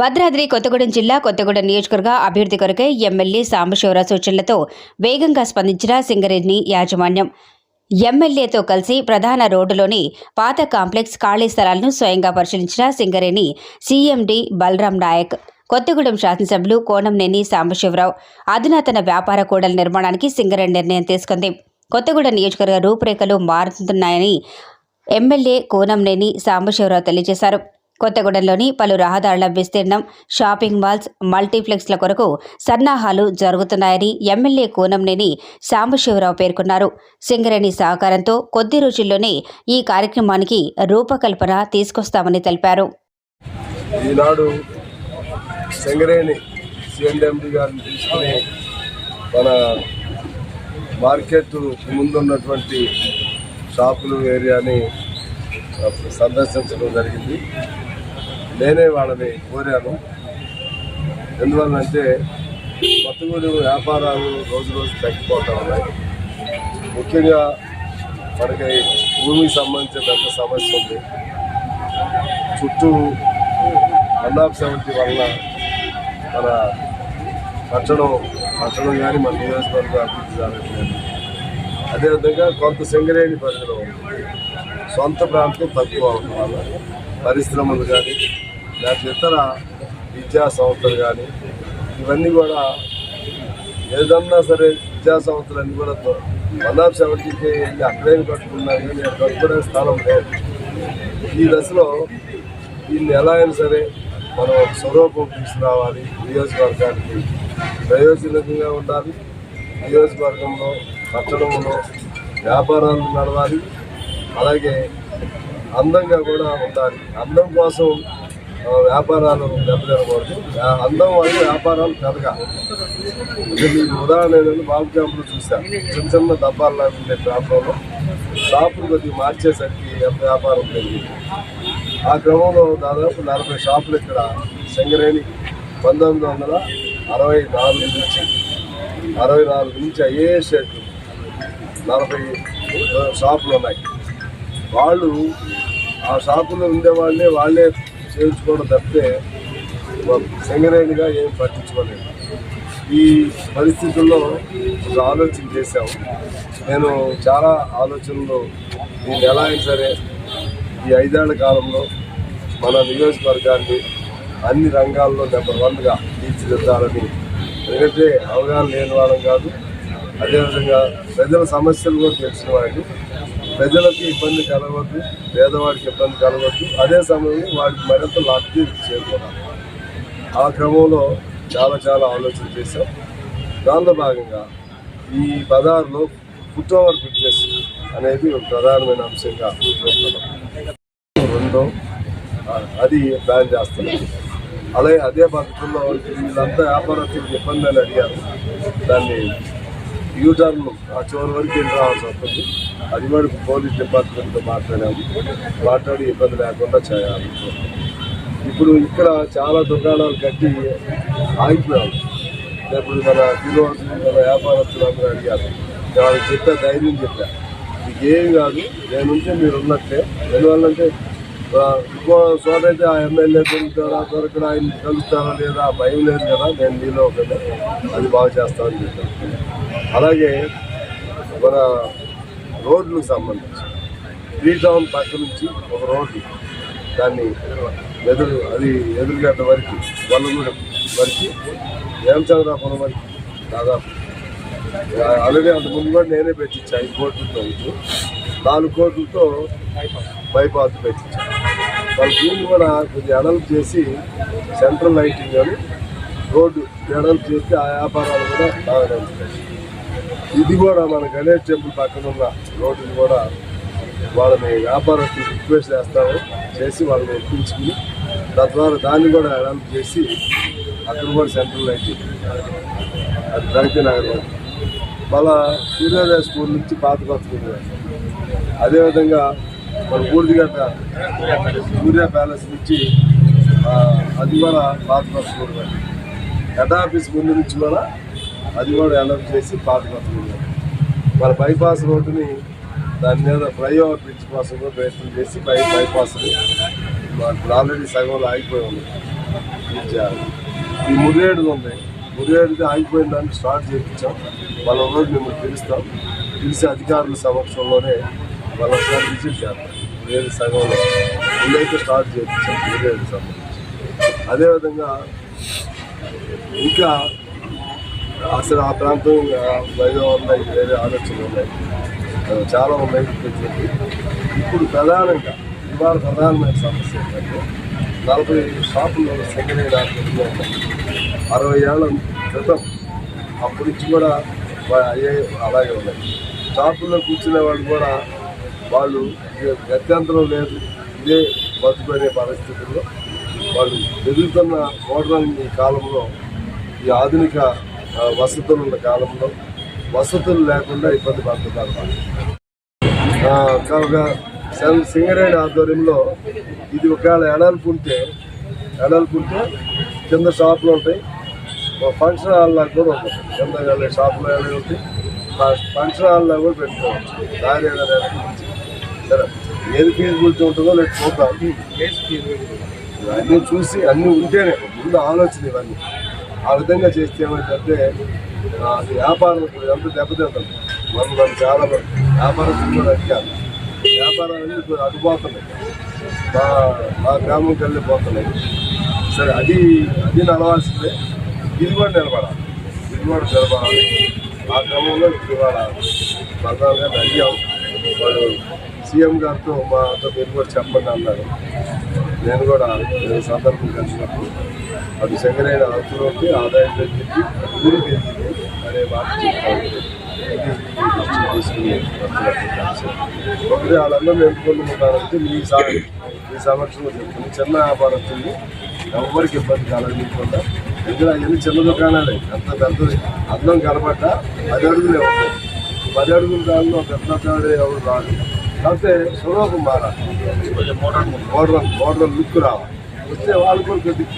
భద్రాద్రి కొత్తగూడెం జిల్లా కొత్తగూడెం నియోజకవర్గ అభివృద్ధి కొరకై ఎమ్మెల్యే సాంబశివరావు సూచనలతో వేగంగా స్పందించిన సింగరేణి యాజమాన్యం. ఎమ్మెల్యేతో కలిసి ప్రధాన రోడ్డులోని పాత కాంప్లెక్స్ ఖాళీ స్థలాలను స్వయంగా పరిశీలించిన సింగరేణి సీఎండి బలరాం నాయక్ కొత్తగూడెం శాసనసభ్యులు కోనంనేని సాంబశివరావు అధునాతన వ్యాపార కూడల నిర్మాణానికి సింగరేణి నిర్ణయం తీసుకుంది. కొత్తగూడెం నియోజకవర్గ రూపురేఖలు మారుతున్నాయని ఎమ్మెల్యే కోనంనేని సాంబశివరావు తెలియజేశారు. కొత్తగూడెంలోని పలు రహదారుల విస్తీర్ణం షాపింగ్ మాల్స్ మల్టీప్లెక్స్ల కొరకు సన్నాహాలు జరుగుతున్నాయని ఎమ్మెల్యే కోనంనేని సాంబశివరావు పేర్కొన్నారు. సింగరేణి సహకారంతో కొద్ది రోజుల్లోనే ఈ కార్యక్రమానికి రూపకల్పన తీసుకొస్తామని తెలిపారు. ఈనాడు సింగరేణి సిఎండి గారిని తీసుకుని మన మార్కెట్ ముందున్నటువంటి షాపులు ఏరియాని సందర్శించడం జరిగింది. నేనే వాళ్ళని కోరాను. ఎందువల్లంటే కొత్తగూడెం వ్యాపారాలు రోజు రోజు తగ్గిపోతూ ఉన్నాయి. ముఖ్యంగా మనకి భూమికి సంబంధించిన పెద్ద సమస్య ఉంది. చుట్టూ వన్ ఆఫ్ సెవెంటీ వల్ల మన పట్టణం పట్టణం కానీ మన నియోజకవర్గం అభివృద్ధి జరగట్లేదు. అదేవిధంగా కొంత సింగరేణి పరిధిలో సొంత ప్రాంతం తక్కువ అవడం వల్ల పరిశ్రమలు కానీ లేకపోతే ఇతర విద్యా సంస్థలు కానీ ఇవన్నీ కూడా ఏదన్నా సరే విద్యా సంస్థలు అన్నీ కూడా వన్ ఆఫ్ సెవెంటీకి వెళ్ళి అక్కడే కట్టుకున్నారు కానీ కట్టుకునే స్థలం లేదు. ఈ దశలో దీన్ని ఎలా అయినా సరే మనం ఒక స్వరూపం తీసుకురావాలి. నియోజకవర్గానికి ప్రయోజనకంగా ఉండాలి. నియోజకవర్గంలో పట్టణంలో వ్యాపారాలు నడవాలి. అలాగే అందంగా కూడా ఉండాలి. అందం కోసం వ్యాపారాలు దెబ్బతినకూడదు ఆ అందం వల్ల వ్యాపారాలు పెరగాలి మీకు ఉదాహరణ ఏంటంటే బాబు క్యాంపులో చూశాను చిన్న చిన్న డబ్బాలు లాగా ఉండే ప్రాంతంలో షాపులు కొద్దిగా మార్చేసరికి ఎంత వ్యాపారం పెరిగింది. ఆ క్రమంలో దాదాపు నలభై షాపులు ఇక్కడ సింగరేణి పంతొమ్మిది వందల అరవై నాలుగు నుంచి అరవై నాలుగు నుంచి అయ్యే షెడ్లు నలభై షాపులు ఉన్నాయి. వాళ్ళు ఆ షాపులో ఉండే వాళ్ళే వాళ్ళే చేయించుకోవడం తప్పితే సింగరేణిగా ఏం పట్టించుకోలేదు ఈ పరిస్థితుల్లో ఒక ఆలోచన చేశాము నేను చాలా ఆలోచనలు దీన్ని ఎలా అయినా సరే ఈ ఐదేళ్ళ కాలంలో మన నియోజకవర్గాన్ని అన్ని రంగాల్లో నెంబర్ వన్గా తీర్చిదిద్దాలని ఎందుకంటే అవగాహన లేని వాళ్ళం కాదు. అదేవిధంగా ప్రజల సమస్యలు కూడా తెలిసిన వాడిని ప్రజలకు ఇబ్బంది కలగవద్దు పేదవాడికి ఇబ్బంది కలగవద్దు. అదే సమయంలో వాడికి మరింత లబ్ధి చేరుకోవాలి. ఆ క్రమంలో చాలా చాలా ఆలోచన చేశాం. దానిలో భాగంగా ఈ బజార్లో ఫుట్ ఓవర్ ఫిట్నెస్ అనేది ఒక ప్రధానమైన అంశంగా రెండో అది ప్లాన్ చేస్తున్నాం. అలాగే అదే పద్ధతుల్లో వీళ్ళంతా వ్యాపారస్తులకు ఇబ్బంది అని అడిగారు. దాన్ని యూటర్న్ చివరి వరకు వెళ్ళి రావాల్సి వస్తుంది అది కూడా పోలీస్ డిపార్ట్మెంట్తో మాట్లాడాము. మాట్లాడి ఇబ్బంది లేకుండా చేయాలి. ఇప్పుడు ఇక్కడ చాలా దుకాణాలు కట్టి ఆగిపోయాము ఇప్పుడు మన వినోద్ మన వ్యాపారస్తులు అందరూ అడిగారు. వాళ్ళకి చెప్పా ధైర్యం చెప్పా. మీకు ఏం కాదు నేనుంటే మీరు ఉన్నట్టే. ఎందువల్లంటే ఇంకో చోట అయితే ఆ ఎమ్మెల్యే దొరుకుతారా దొరకడా ఆయన కలుస్తారా లేదా భయం లేదు కదా. నేను మీలో ఒకటే. అది బాగా చేస్తామని చెప్పాను. అలాగే మన రోడ్లకు సంబంధించి. త్రీ టౌన్ పక్క నుంచి ఒక రోడ్డు. దాన్ని ఎదురు అది ఎదురుగడ్డ వరకు వల్లగూడెం వరకు వేమచంద్రాపురం వరకు దాదాపు. ఆల్రెడీ అంతకుముందు ముందు కూడా నేనే పెట్టించా ఐదు కోట్లతో నాలుగు కోట్లతో బైపాస్ పెట్టించాను వాళ్ళ భూమి కూడా కొద్దిగా ఎడల్పు చేసి సెంట్రల్ లైటింగ్ అని రోడ్డు ఎడల్పు చేసి ఆ వ్యాపారాలు కూడా బాగా నడుస్తాయి ఇది కూడా మన గణేష్ టెంపుల్ పక్కన ఉన్న రోడ్డుని కూడా వాళ్ళని వ్యాపారస్తులు రిక్వెస్ట్ చేస్తాము చేసి వాళ్ళని ఒప్పించుకుని తద్వారా దాన్ని కూడా అడాప్ట్ చేసి అక్కడ కూడా సెంట్రల్ అయితే అది ప్రగతి నగర్ మళ్ళా సూర్యోదయ స్కూల్ నుంచి పాత కొత్త అదేవిధంగా మన పూర్తిగట్ట సూర్య ప్యాలెస్ నుంచి అది కూడా పాత కొత్త స్కూల్ హెడ్ ఆఫీస్ ముందు నుంచి కూడా అది కూడా అలర్ట్ చేసి పాత కొత్త మన బైపాస్ రోడ్డుని దాని మీద ఫ్లైఓవర్ బ్రిడ్జ్ కోసం కూడా ప్రయత్నం చేసి బై బైపాస్ని మాకు ఆల్రెడీ సగంలో ఆగిపోయి ఉంది. ఈ మురియేడు ఉంది. మురియేడుది ఆగిపోయిన దాన్ని స్టార్ట్ చేయించాం. వాళ్ళ రోజు మేము పిలుస్తాం. పిలిచి అధికారుల సమక్షంలోనే వాళ్ళ ఒకసారి విజిట్ చేస్తాం మురియేడు సగంలో. ముందైతే స్టార్ట్ చేయించాం మురియేడు సంబంధించి. అదేవిధంగా ఇంకా అసలు ఆ ప్రాంతం ఆ, వైద్యం ఉన్నాయి వేరే ఆలోచనలు ఉన్నాయి. చాలా ఉన్నాయి ఇప్పుడు ప్రధానంగా ఇవాళ ప్రధానమైన సమస్య ఏంటంటే నలభై షాపులు సెకండ్ హ్యాండ్ అరవై ఏళ్ళ క్రితం అప్పటి నుంచి కూడా అయ్యే అలాగే ఉన్నాయి. షాపుల్లో కూర్చునే వాళ్ళు కూడా వాళ్ళు గత్యంతరం లేదు. ఇదే బతుకునే పరిస్థితుల్లో వాళ్ళు ఎదుగుతున్న మోడర్న్ ఈ కాలంలో ఈ ఆధునిక వసతులు ఉన్న కాలంలో వసతులు లేకుండా ఇబ్బంది పడుతున్నారు కనుక సెల్ సింగరేణి ఆధ్వర్యంలో ఇది ఒకవేళ ఎడల్పు ఉంటే ఎడల్పు ఉంటే కింద షాపులు ఉంటాయి. ఫంక్షన్ హాల్ లాగా కూడా ఉంటుంది కింద వెళ్ళే షాపులు వెళ్ళి ఉంటాయి. ఫంక్షన్ హాల్ లాగా కూడా పెట్టుకోవచ్చు. దాని. సరే. ఏది ఫీజిబిలిటీ ఉంటుందో లేదు చూద్దాం. ఇవన్నీ చూసి అన్నీ ఉంటేనే ముందు ఆలోచన ఇవన్నీ. ఆ విధంగా చేస్తే ఏమైందంటే ఆ, వ్యాపారం ఎంత దెబ్బతింటుంది. మనం మనం చాలా వ్యాపారం వ్యాపారస్తులు కూడా అడిగారు వ్యాపారాలు ఇప్పుడు అడిపోతున్నాయి మా మా గ్రామంకి వెళ్ళిపోతున్నాయి సరే అది అది నడవాల్సిందే. ఇది కూడా నిలబడాలి. ఇది కూడా నిలబడాలి. ఆ క్రమంలో ఇప్పుడు ఇవాళ ప్రధానంగా అడిగాం వాళ్ళు సీఎం గారితో మాతో మీరు కూడా చెప్పండి అన్నారు. నేను కూడా సందర్భం కలిసినప్పుడు అది సెకండ్ అవసరంకి ఆదాయం తగ్గింది ఊరు పెరిగింది. అనే మాట తీసుకుని ఒకటి వాళ్ళందరూ ఎంచుకుంటున్నారంటే మీ సా మీ సమక్షంలో చెప్తుంది చిన్న వ్యాపారస్తుంది ఎవరికి ఇబ్బంది కలగకుండా ఎందుకంటే అవన్నీ చిన్న దుకాణాలే. అంత పెద్ద అందం కనబడ్డ పది అడుగులే ఉంటాయి. పది అడుగుల దానిలో పెద్ద కాడే ఎవరు రాదు కాకపోతే స్వరూపం మారాలి మోడల్ మోడల్ లుక్ రావాలి. వస్తే వాళ్ళు కూడా కొద్దిగా